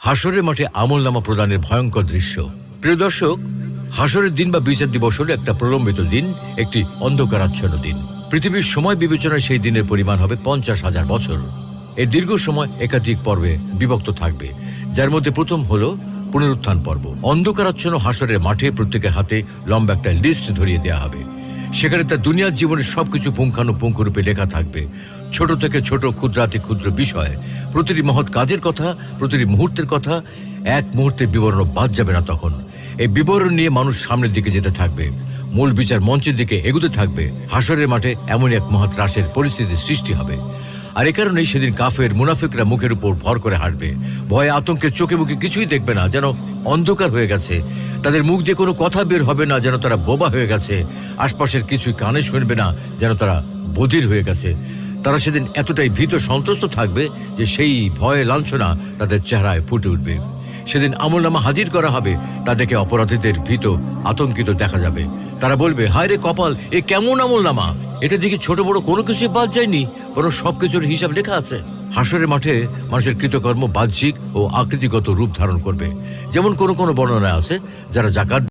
হাসরের মাঠে আমল নামা প্রদানের ভয়ঙ্কর দৃশ্য। প্রিয় দর্শক হাসরের দিন বা বিচার দিবস হল একটা প্রলম্বিত দিন, একটি অন্ধকারাচ্ছন্ন দিন। পৃথিবীর সময় বিবেচনায় সেই দিনের পরিমাণ হবে পঞ্চাশ হাজার বছর। এই দীর্ঘ সময় একাধিক পর্বে বিভক্ত থাকবে, যার মধ্যে প্রথম হলো পুনরুত্থান পর্ব। অন্ধকারাচ্ছন্ন হাসরের মাঠে প্রত্যেকের হাতে লম্বা একটা লিস্ট ধরিয়ে দেওয়া হবে। সেখানে তার দুনিয়ার জীবনের সবকিছু পুঙ্খানুপুঙ্খ রূপে লেখা থাকবে। ছোট থেকে ছোট ক্ষুদ্রাতি ক্ষুদ্র বিষয় প্রতিটি মহৎ কাজের কথা, প্রতিটি মুহূর্তের কথা, এক মুহূর্তের বিবরণ বাদ যাবে না তখন। এই বিবরণ নিয়ে মানুষ সামনের দিকে যেতে থাকবে। মূল বিচার মঞ্চের দিকে এগুতে থাকবে। হাসরের মাঠে এমন এক মহৎ রাসের পরিস্থিতির সৃষ্টি হবে। আর এ কারণেই সেদিন কাফের মুনাফিকরা মুখের উপর ভর করে হাঁটবে। ভয়ে আতঙ্কে চোখে মুখে কিছুই দেখবে না, যেন অন্ধকার হয়ে গেছে। তাদের মুখ দিয়ে কোনো কথা বের হবে না, যেন তারা বোবা হয়ে গেছে। আশপাশের কিছুই কানে শুনবে না, যেন তারা বধির হয়ে গেছে। তারা সেদিন এতটাই ভীত সন্ত্রস্ত থাকবে যে সেই ভয়ে লাঞ্ছনা তাদের চেহারায় ফুটে উঠবে। সেদিন আমলনামা হাজির করা হবে তাদেরকে অপরাধীদের ভীত, আতঙ্কিত দেখা যাবে। তারা বলবে, হায় রে কপাল, এ কেমন আমলনামা এতে দেখি ছোট বড় কোনো কিছু বাদ যায়নি, বরং সবকিছুর হিসাব লেখা আছে। হাসরের মাঠে মানুষের কৃতকর্ম বাহ্যিক ও আকৃতিগত রূপ ধারণ করবে। যেমন কোনো কোনো বর্ণনা আছে, যারা জাকাত